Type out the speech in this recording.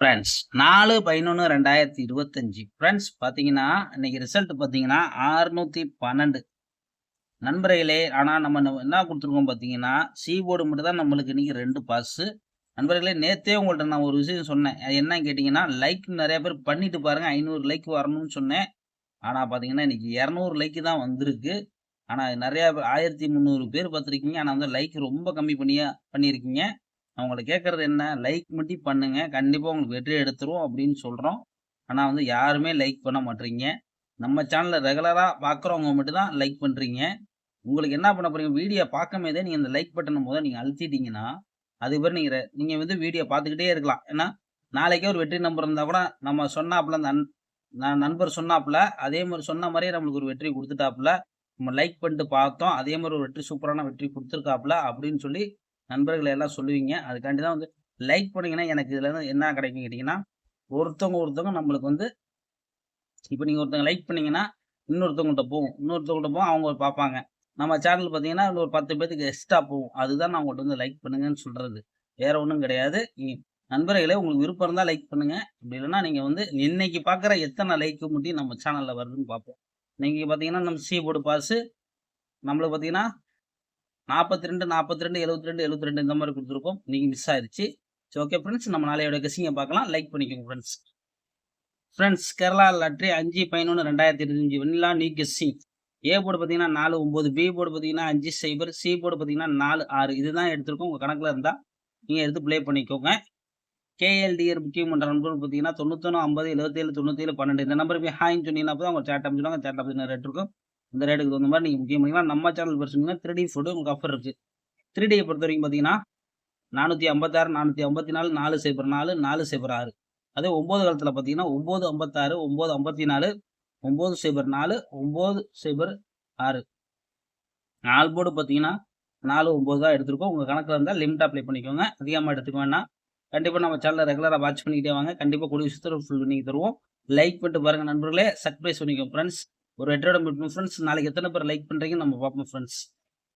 Friends நாலு பதினொன்று ரெண்டாயிரத்தி இருபத்தஞ்சி. ஃப்ரெண்ட்ஸ் பார்த்தீங்கன்னா இன்னைக்கு ரிசல்ட் பார்த்தீங்கன்னா ஆறுநூற்றி பன்னெண்டு. நண்பர்களே ஆனால் நம்ம என்ன கொடுத்துருக்கோம் பார்த்தீங்கன்னா சி போர்டு மட்டும் தான் நம்மளுக்கு இன்னைக்கு ரெண்டு பாஸு நண்பர்களே நேற்றே உங்கள்கிட்ட நான் ஒரு விஷயம் சொன்னேன். என்னன்னு என்ன கேட்டிங்கன்னா லைக் நிறைய பேர் பண்ணிட்டு பாருங்கள் ஐநூறு லைக் வரணும்னு சொன்னேன். ஆனால் பார்த்தீங்கன்னா இன்னைக்கு இரநூறு லைக்கு தான் வந்திருக்கு. ஆனால் நிறையா பேர் ஆயிரத்தி முந்நூறு பேர் பார்த்துருக்கீங்க ஆனால் வந்து லைக் ரொம்ப கம்மி பண்ணியாக பண்ணியிருக்கீங்க. அவங்கள கேட்குறது என்ன? லைக் மட்டும் பண்ணுங்க. கண்டிப்பாக உங்களுக்கு வெற்றி எடுத்துரும் அப்படின்னு சொல்கிறோம் ஆனால் வந்து யாருமே லைக் பண்ண மாட்டீங்க. நம்ம சேனலில் ரெகுலராக பார்க்குறவங்க மட்டும் தான் லைக் பண்ணுறீங்க உங்களுக்கு என்ன பண்ண போறீங்க? வீடியோ பார்க்கும்போதே நீங்கள் இந்த லைக் பட்டன் போது நீங்கள் அழுத்திட்டீங்கன்னா அது பேர் நீங்கள் நீங்கள் வந்து வீடியோ பார்த்துக்கிட்டே இருக்கலாம். ஏன்னா நாளைக்கே ஒரு வெற்றி நம்பர் இருந்தால் கூட நம்ம சொன்னாப்புல அந்த நண்- நான் நண்பர் சொன்னாப்புல அதே மாதிரி சொன்ன மாதிரியே நம்மளுக்கு ஒரு வெற்றி கொடுத்துட்டாப்புல. நம்ம லைக் பண்ணிட்டு பார்த்தோம். அதே மாதிரி ஒரு வெற்றி சூப்பரான வெற்றி கொடுத்துருக்காப்புல அப்படின்னு சொல்லி நண்பர்களை எல்லாம் சொல்லுவீங்க. அதுக்காண்டி தான் வந்து லைக் பண்ணீங்கன்னா எனக்கு இதுலேருந்து என்ன கிடைக்கும் கேட்டிங்கன்னா ஒருத்தவங்க ஒருத்தவங்க நம்மளுக்கு வந்து இப்போ நீங்கள் ஒருத்தவங்க லைக் பண்ணீங்கன்னா இன்னொருத்தவங்கள்ட்ட போகும் இன்னொருத்தவங்கள்ட்ட போகும் அவங்க பார்ப்பாங்க. நம்ம சேனல் பார்த்தீங்கன்னா ஒரு பத்து பேத்துக்கு எக்ஸ்ட்ரா போகும். அதுதான் நான் உங்கள்கிட்ட வந்து லைக் பண்ணுங்கன்னு சொல்கிறது வேற ஒன்றும் கிடையாது. நண்பர்களே உங்களுக்கு விருப்பம் இருந்தால் லைக் பண்ணுங்க. அப்படி இல்லைன்னா நீங்கள் வந்து இன்னைக்கு பார்க்குற எத்தனை லைக்கு முட்டி நம்ம சேனலில் வருதுன்னு பார்ப்போம். நீங்கள் பார்த்தீங்கன்னா நம்ம சி போர்டு பாஸு நம்மளுக்கு பார்த்தீங்கன்னா நாற்பத்தி ரெண்டு நாற்பத்தி ரெண்டு எழுபத்தி ரெண்டு எழுபத்தி ரெண்டு இந்த மாதிரி கொடுத்துருக்கோம். நீங்கள் மிஸ் ஆயிடுச்சு. சரி ஓகே ஃப்ரெண்ட்ஸ் நம்ம நாளையோட கசிங்க பார்க்கலாம். லைக் பண்ணிக்கோங்க ஃப்ரெண்ட்ஸ் ஃப்ரெண்ட்ஸ் கேரளா லாட்ரி அஞ்சு பதினொன்று ரெண்டாயிரத்தி இருபத்தஞ்சி. வெண்ணிலா நீ கெஸ்ஸிங் ஏ போர்டு பார்த்தீங்கன்னா நாலு ஒம்பது பி போர்டு பார்த்தீங்கன்னா அஞ்சு சைபர் சி போர்டு பார்த்தீங்கன்னா நாலு ஆறு. இதுதான் எடுத்திருக்கோம். உங்கள் கணக்கில் இருந்தால் நீங்கள் எடுத்து ப்ளே பண்ணிக்கோங்க. கேஎல்டிஆர் புக்கிங் பண்ணுற நம்பர் பார்த்தீங்கன்னா தொண்ணூத்தொன்று ஐம்பது எழுபத்தேழு தொண்ணூத்தேழு பன்னெண்டு. இந்த நம்பருக்கு ஹாய்னு சொன்னீங்கன்னா தான் உங்கள் சேட் அமைச்சுடுவாங்க சேட் அமைச்சு ரேட் இருக்கும். இந்த ரேட்டுக்கு தகுந்த மாதிரி நீங்கள் புக்கிங் பண்ணிக்கலாம் நம்ம சேனல் பேசுனீங்கன்னா த்ரீ டி ஃபுட்டு உங்களுக்கு ஆஃபர் இருக்குது த்ரீ டியை பொறுத்த வரைக்கும் பார்த்தீங்கன்னா நானூற்றி ஐம்பத்தாறு நானூற்றி ஐம்பத்தி நாலு நாலு சைபர் நாலு நாலு சைபர் ஆறு. அதே ஒம்பது காலத்தில் பார்த்தீங்கன்னா ஒம்பது ஐம்பத்தாறு ஒம்பது ஐம்பத்தி நாலு ஒம்பது சைபர் நாலு ஒம்பது சைபர் ஆறு. நாலு போர்டு பார்த்தீங்கன்னா நாலு ஒம்பது தான் எடுத்திருக்கோம். உங்கள் கணக்கில் இருந்தால் லிமிட் அப்ளை பண்ணிக்கோங்க. அதிகமாக எடுத்துக்க வேணாம் கண்டிப்பாக நம்ம சேனலை ரெகுலராக வாட்ச் பண்ணிக்கிட்டே வாங்க. கண்டிப்பாக கூடிய விஷயத்தில் ஃபுல் பண்ணி தருவோம். லைக் பண்ணிட்டு பாருங்கள் நண்பர்களே. சர்ப்ரைஸ் பண்ணிக்கோங்க ஃப்ரெண்ட்ஸ் ஒரு வெற்றியோட ஃப்ரெண்ட்ஸ் நாளைக்கு எத்தனை பேர் லைக் பண்ணுறீங்கன்னு நம்ம பார்ப்போம் ஃப்ரெண்ட்ஸ்